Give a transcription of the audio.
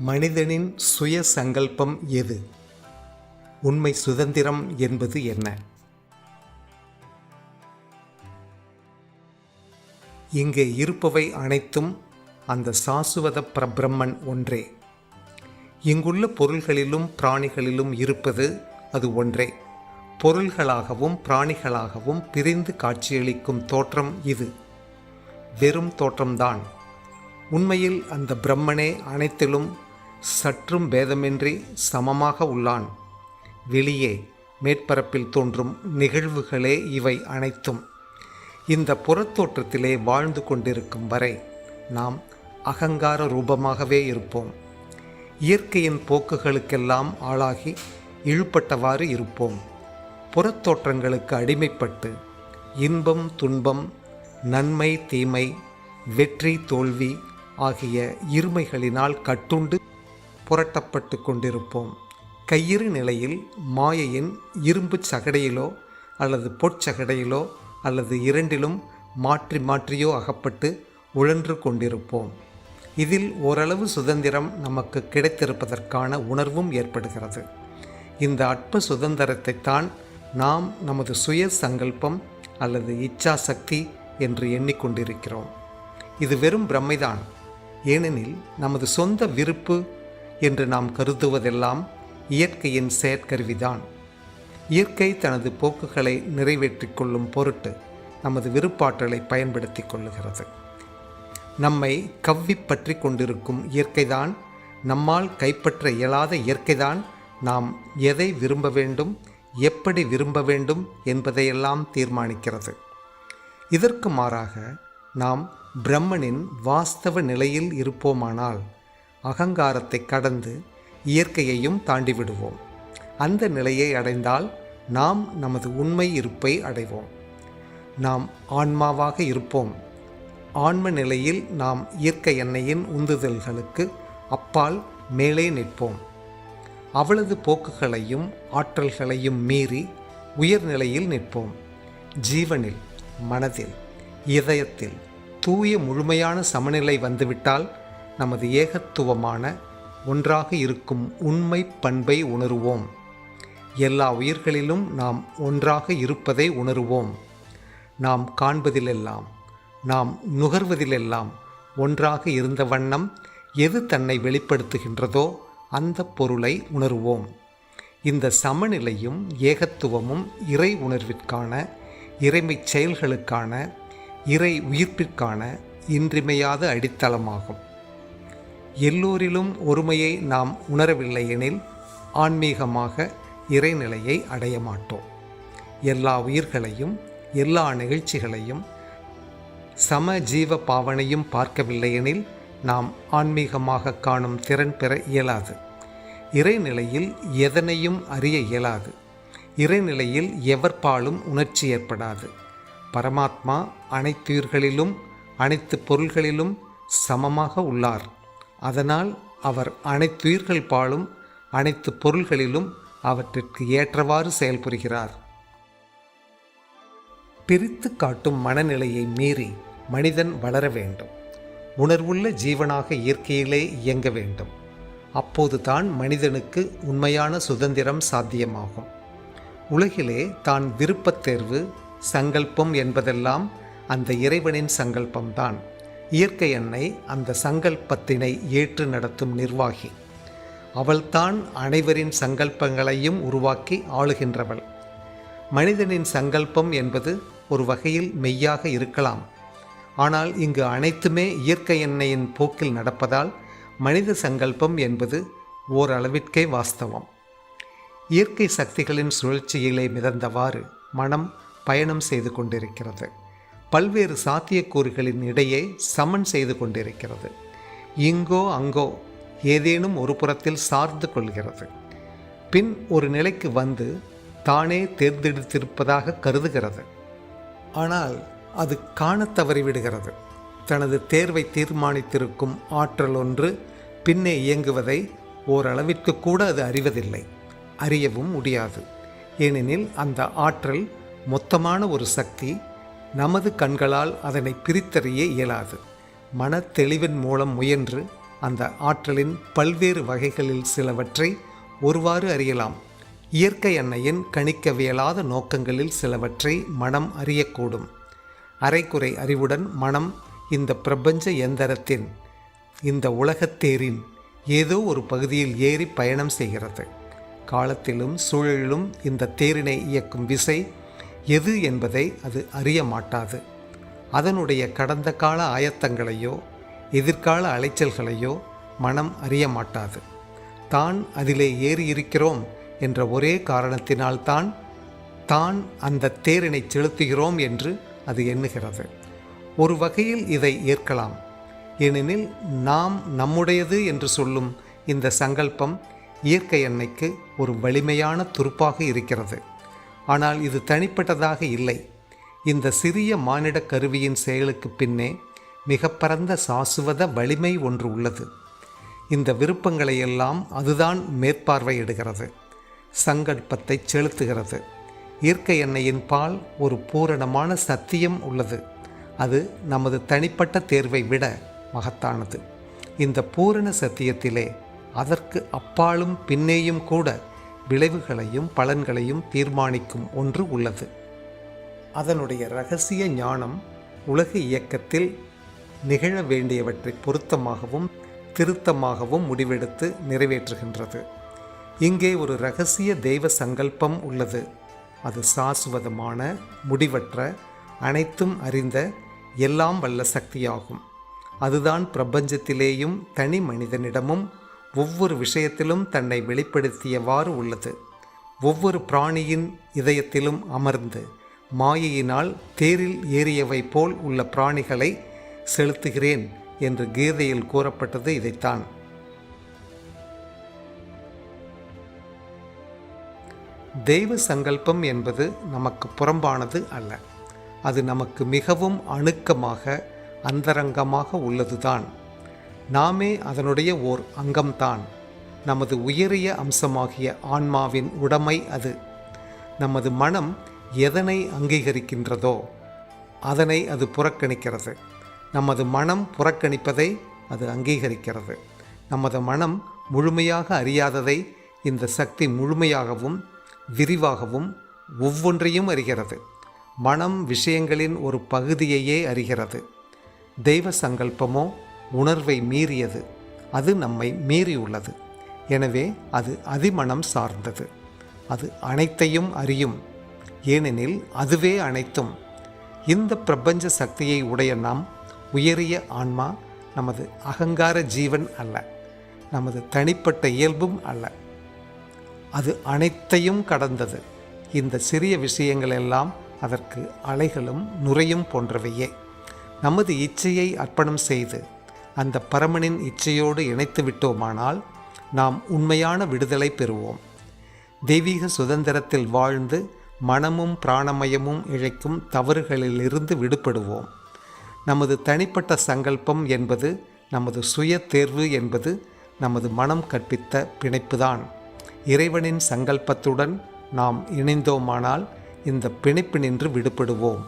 மனிதனின் சுய சங்கல்பம் எது? உண்மை சுதந்திரம் என்பது என்ன? இங்கே இருப்பவை அனைத்தும் அந்த சாசுவத பிரபிரம்மன் ஒன்றே. இங்குள்ள பொருள்களிலும் பிராணிகளிலும் இருப்பது அது ஒன்றே. பொருள்களாகவும் பிராணிகளாகவும் பிரிந்து காட்சியளிக்கும் தோற்றம் இது. வெறும் தோற்றம்தான். உண்மையில் அந்த பிரம்மனே அனைத்திலும் சற்றும் பேதமின்றி சமமாக உள்ளான். வெளியே மேற்பரப்பில் தோன்றும் நிகழ்வுகளே இவை அனைத்தும். இந்த புறத்தோற்றத்திலே வாழ்ந்து கொண்டிருக்கும் வரை நாம் அகங்கார ரூபமாகவே இருப்போம். இயற்கையின் போக்குகளுக்கெல்லாம் ஆளாகி இழுபட்டவாறு இருப்போம். புறத்தோற்றங்களுக்கு அடிமைப்பட்டு இன்பம் துன்பம் நன்மை தீமை வெற்றி தோல்வி ஆகிய இருமைகளினால் கட்டுண்டு புரட்டப்பட்டு கொண்டிருப்போம். கையிறு நிலையில் மாயையின் இரும்பு சகடையிலோ அல்லது பொற்சகடையிலோ அல்லது இரண்டிலும் மாற்றி மாற்றியோ அகப்பட்டு உழன்று கொண்டிருப்போம். இதில் ஓரளவு சுதந்திரம் நமக்கு கிடைத்திருப்பதற்கான உணர்வும் ஏற்படுகிறது. இந்த அற்ப சுதந்திரத்தை தான் நாம் நமது சுய சங்கல்பம் அல்லது இச்சா சக்தி என்று எண்ணிக்கொண்டிருக்கிறோம். இது வெறும் பிரமைதான் ஏனெனில் நமது சொந்த விருப்பு என்று நாம் கருதுவதெல்லாம் இயற்கையின் செயற்கருவிதான். இயற்கை தனது போக்குகளை நிறைவேற்றிக் கொள்ளும் பொருட்டு நமது விருப்பாற்றலை பயன்படுத்தி கொள்ளுகிறது. நம்மை கவ்வி பற்றி கொண்டிருக்கும் இயற்கைதான் நம்மால் கைப்பற்ற இயலாத இயற்கைதான் நாம் எதை விரும்ப வேண்டும் எப்படி விரும்ப வேண்டும் என்பதையெல்லாம் தீர்மானிக்கிறது. இதற்கு மாறாக நாம் பிரம்மனின் வாஸ்தவ நிலையில் இருப்போமானால் அகங்காரத்தை கடந்து இயற்கையையும் தாண்டி விடுவோம் அந்த நிலையை அடைந்தால் நாம் நமது உண்மை இருப்பை அடைவோம். நாம் ஆன்மாவாக இருப்போம். ஆன்ம நிலையில் நாம் இயற்கை எண்ணெயின் உந்துதல்களுக்கு அப்பால் மேலே நிற்போம். அவளது போக்குகளையும் ஆற்றல்களையும் மீறி உயர்நிலையில் நிற்போம். ஜீவனில் மனதில் இதயத்தில் தூய முழுமையான சமநிலை வந்துவிட்டால் நமது ஏகத்துவமான ஒன்றாக இருக்கும் உண்மை பண்பை உணருவோம். எல்லா உயிர்களிலும் நாம் ஒன்றாக இருப்பதை உணருவோம். நாம் காண்பதிலெல்லாம் நாம் நுகர்வதிலெல்லாம் ஒன்றாக இருந்த வண்ணம் எது தன்னை வெளிப்படுத்துகின்றதோ அந்த பொருளை உணருவோம். இந்த சமநிலையும் ஏகத்துவமும் இறை உணர்விற்கான இறைமைச் செயல்களுக்கான இறை உயிர்ப்பிற்கான இன்றிமையாத அடித்தளமாகும். எல்லோரிலும் ஒருமையை நாம் உணரவில்லை எனில் ஆன்மீகமாக இறைநிலையை அடைய மாட்டோம். எல்லா உயிர்களையும் எல்லா நிகழ்ச்சிகளையும் சம ஜீவ பாவனையும் பார்க்கவில்லையெனில் நாம் ஆன்மீகமாக காணும் திறன் பெற இயலாது. இறைநிலையில் எதனையும் அறிய இயலாது. இறைநிலையில் எவர்பாலும் உணர்ச்சி ஏற்படாது. பரமாத்மா அனைத்துயிர்களிலும் அனைத்து பொருள்களிலும் சமமாக உள்ளார். அதனால் அவர் அனைத்துயிர்கள் பாலும் அனைத்து பொருள்களிலும் அவற்றிற்கு ஏற்றவாறு செயல்புரிகிறார். பிரித்து காட்டும் மனநிலையை மீறி மனிதன் வளர வேண்டும். உணர்வுள்ள ஜீவனாக இயற்கையிலே இயங்க வேண்டும். அப்போது தான் மனிதனுக்கு உண்மையான சுதந்திரம் சாத்தியமாகும். உலகிலே தான் விருப்பத் தேர்வு சங்கல்பம் என்பதெல்லாம் அந்த இறைவனின் சங்கல்பம்தான். இயற்கை எண்ணை அந்த சங்கல்பத்தினை ஏற்று நடத்தும் நிர்வாகி. அவள்தான் அனைவரின் சங்கல்பங்களையும் உருவாக்கி ஆளுகின்றவள். மனிதனின் சங்கல்பம் என்பது ஒரு வகையில் மெய்யாக இருக்கலாம். ஆனால் இங்கு அனைத்துமே இயற்கை எண்ணெயின் போக்கில் நடப்பதால் மனித சங்கல்பம் என்பது ஓரளவிற்கே வாஸ்தவம். இயற்கை சக்திகளின் சுழற்சியிலே மிதந்தவாறு மனம் பயணம் செய்து கொண்டிருக்கிறது. பல்வேறு சாத்தியக்கூறுகளின் இடையே சமன் செய்து கொண்டிருக்கிறது. இங்கோ அங்கோ ஏதேனும் ஒரு புறத்தில் சார்ந்து கொள்கிறது. பின் ஒரு நிலைக்கு வந்து தானே தேர்ந்தெடுத்திருப்பதாக கருதுகிறது. ஆனால் அது காணத் தவறிவிடுகிறது. தனது தேர்வை தீர்மானித்திருக்கும் ஆற்றல் ஒன்று பின்னே இயங்குவதை ஓரளவிற்கு கூட அது அறிவதில்லை. அறியவும் முடியாது. ஏனெனில் அந்த ஆற்றல் மொத்தமான ஒரு சக்தி நமது கண்களால் அதனை பிரித்தறிய இயலாது. மனத்தெளிவின் மூலம் முயன்று அந்த ஆற்றலின் பல்வேறு வகைகளில் சிலவற்றை ஒருவாறு அறியலாம். இயற்கை அன்னையின் கணிக்கவியலாத நோக்கங்களில் சிலவற்றை மனம் அறியக்கூடும். அரைக்குறை அறிவுடன் மனம் இந்த பிரபஞ்ச எந்திரத்தின் இந்த உலகத்தேரின் ஏதோ ஒரு பகுதியில் ஏறி பயணம் செய்கிறது. காலத்திலும் சூழலிலும் இந்த தேரினை இயக்கும் விசை எது என்பதை அது அறிய மாட்டாது அதனுடைய கடந்த கால ஆயத்தங்களையோ எதிர்கால அலைச்சல்களையோ மனம் அறிய மாட்டாது தான் அதிலே ஏறி இருக்கிறோம் என்ற ஒரே காரணத்தினால்தான் தான் அந்த தேரினை செலுத்துகிறோம் என்று அது எண்ணுகிறது. ஒரு வகையில் இதை ஏற்கலாம். ஏனெனில் நாம் நம்முடையது என்று சொல்லும் இந்த சங்கல்பம் இயற்கை எண்ணெய்க்கு ஒரு வலிமையான துருப்பாக இருக்கிறது. ஆனால் இது தனிப்பட்டதாக இல்லை. இந்த சிறிய மானிட கருவியின் செயலுக்கு பின்னே மிக பரந்த சாசுவத வலிமை ஒன்று உள்ளது. இந்த விருப்பங்களை எல்லாம் அதுதான் மேற்பார்வையிடுகிறது. சங்கல்பத்தை செலுத்துகிறது. இயற்கை எண்ணெயின் பால் ஒரு பூரணமான சத்தியம் உள்ளது. அது நமது தனிப்பட்ட தேர்வை விட மகத்தானது. இந்த பூரண சத்தியத்திலே அதற்கு அப்பாலும் பின்னேயும் கூட விளைவுகளையும் பலன்களையும் தீர்மானிக்கும் ஒன்று உள்ளது. அதனுடைய ரகசிய ஞானம் உலக இயக்கத்தில் நிகழ வேண்டியவற்றை பொருத்தமாகவும் திருத்தமாகவும் முடிவெடுத்து நிறைவேற்றுகின்றது. இங்கே ஒரு ரகசிய தெய்வ சங்கல்பம் உள்ளது. அது சாசுவதமான முடிவற்ற அனைத்தும் அறிந்த எல்லாம் வல்ல சக்தியாகும். அதுதான் பிரபஞ்சத்திலேயும் தனி மனிதனிடமும் ஒவ்வொரு விஷயத்திலும் தன்னை வெளிப்படுத்தியவாறு உள்ளது. ஒவ்வொரு பிராணியின் இதயத்திலும் அமர்ந்து மாயையினால் தேரில் ஏறியவை போல் உள்ள பிராணிகளை செலுத்துகிறேன் என்று கீதையில் கூறப்பட்டது இதைத்தான். தெய்வ சங்கல்பம் என்பது நமக்கு புறம்பானது அல்ல. அது நமக்கு மிகவும் அணுக்கமாக அந்தரங்கமாக உள்ளதுதான். நாமே அதனுடைய ஓர் அங்கம்தான். நமது உயரிய அம்சமாகிய ஆன்மாவின் உடைமை அது. நமது மனம் எதனை அங்கீகரிக்கின்றதோ அதனை அது புறக்கணிக்கிறது. நமது மனம் புறக்கணிப்பதை அது அங்கீகரிக்கிறது. நமது மனம் முழுமையாக அறியாததை இந்த சக்தி முழுமையாகவும் விரிவாகவும் ஒவ்வொன்றையும் அறிகிறது. மனம் விஷயங்களின் ஒரு பகுதியையே அறிகிறது. தெய்வ சங்கல்பமோ உணர்வை மீறியது. அது நம்மை மீறியுள்ளது. எனவே அது அதிமனம் சார்ந்தது. அது அனைத்தையும் அறியும். ஏனெனில் அதுவே அனைத்தும். இந்த பிரபஞ்ச சக்தியை உடைய நாம் உயரிய ஆன்மா நமது அகங்கார ஜீவன் அல்ல. நமது தனிப்பட்ட இயல்பும் அல்ல. அது அனைத்தையும் கடந்தது. இந்த சிறிய விஷயங்கள் எல்லாம் அதற்கு அலைகளும் நுரையும் போன்றவையே. நமது இச்சையை அர்ப்பணம் செய்து அந்த பரமனின் இச்சையோடு இணைத்து விட்டோமானால் நாம் உண்மையான விடுதலை பெறுவோம். தெய்வீக சுதந்திரத்தில் வாழ்ந்து மனமும் பிராணமயமும் இழைக்கும் தவறுகளிலிருந்து விடுபடுவோம். நமது தனிப்பட்ட சங்கல்பம் என்பது நமது சுய தேர்வு என்பது நமது மனம் கற்பித்த பிணைப்புதான். இறைவனின் சங்கல்பத்துடன் நாம் இணைந்தோமானால் இந்த பிணைப்பு நின்று விடுபடுவோம்.